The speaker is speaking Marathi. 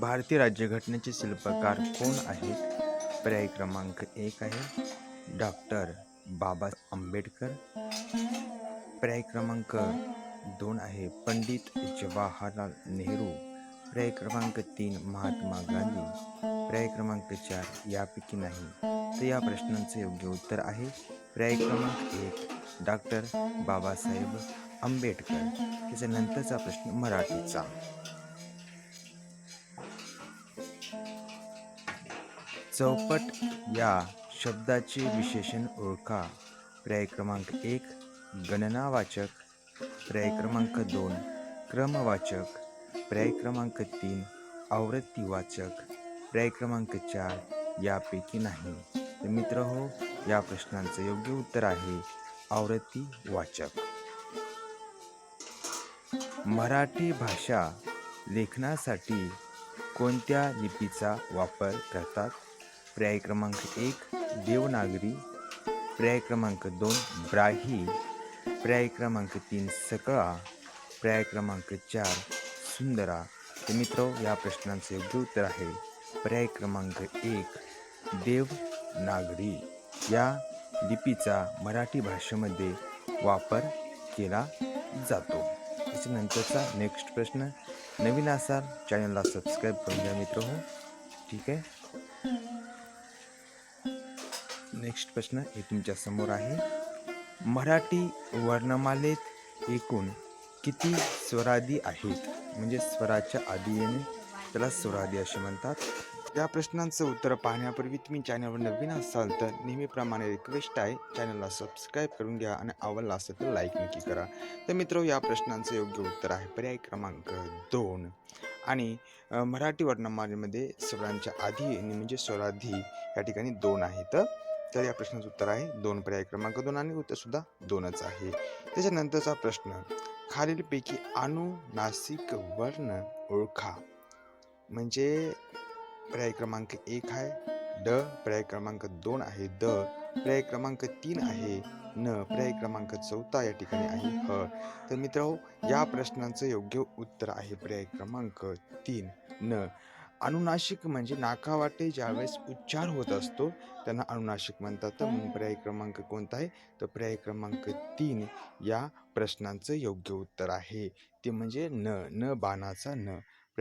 भारतीय राज्यघटनेचे शिल्पकार कोण आहेत? पर्याय क्रमांक एक आहे डॉक्टर बाबा आंबेडकर. पर्याय क्रमांक दोन आहे पंडित जवाहरलाल नेहरू. पर्याय क्रमांक तीन महात्मा गांधी. पर्याय क्रमांक चार यापैकी नाही. तर या प्रश्नांचं योग्य उत्तर आहे पर्याय क्रमांक एक डॉक्टर बाबासाहेब आंबेडकर. त्याच्यानंतरचा प्रश्न मराठीचा. चौपट या शब्दाचे विशेषण ओळखा. पर्याय क्रमांक एक गणनावाचक. पर्याय क्रमांक दोन क्रमवाचक. पर्याय क्रमांक तीन आवृत्तीवाचक. पर्याय क्रमांक चार यापैकी नाही. तर मित्र हो या प्रश्नांचं योग्य उत्तर आहे आवृत्ती वाचक मराठी भाषा लेखनासाठी कोणत्या लिपीचा वापर करतात? पर्याय क्रमांक एक देवनागरी. पर्याय क्रमांक दोन ब्राही पर्याय क्रमांक तीन सकळा. पर्याय क्रमांक चार सुंदरा. तर मित्र या प्रश्नांचे योग्य उत्तर आहे. पर्याय क्रमांक एक देवनागरी. या लिपीचा मराठी भाषेमध्ये वापर केला जातो. त्याच्यानंतरचा नेक्स्ट प्रश्न. नवीन असाल चॅनलला सबस्क्राईब करून घ्या मित्र हो. ठीक आहे? नेक्स्ट प्रश्न हे तुमच्यासमोर आहे. मराठी वर्णमालेत एकूण किती स्वरादी आहेत? म्हणजे स्वराच्या आधी येणे त्याला स्वरादी असे म्हणतात. या प्रश्नांचं उत्तर पाहण्यापूर्वी तुम्ही चॅनलवर नवीन असाल तर नेहमीप्रमाणे रिक्वेस्ट आहे. चॅनलला सबस्क्राईब करून घ्या आणि आवडला असेल तर लाईक नक्की करा. तर मित्र या प्रश्नांचं योग्य उत्तर आहे पर्याय क्रमांक दोन. आणि मराठी वर्णमालेमध्ये स्वरांच्या आधी म्हणजे स्वराधी या ठिकाणी दोन आहेत तर या प्रश्नाचं उत्तर आहे दोन पर्याय क्रमांक दोन आणि उत्तरसुद्धा दोनच आहे. त्याच्यानंतरचा प्रश्न खालीलपैकी अनुनासिक वर्ण ओळखा. म्हणजे पर्याय क्रमांक एक आहे ड पर्याय क्रमांक दोन आहे द पर्याय क्रमांक तीन आहे न पर्याय क्रमांक चौथा या ठिकाणी आहे ह. तर मित्र या प्रश्नाचं योग्य उत्तर आहे पर्याय क्रमांक तीन न. अनुनासिक म्हणजे नाकावाटे ज्यावेळेस उच्चार होत असतो त्यांना अनुनासिक म्हणतात. तर मग पर्याय क्रमांक कोणता आहे? तर पर्याय क्रमांक तीन या प्रश्नांचं योग्य उत्तर आहे. ते म्हणजे न न बाणाचा न.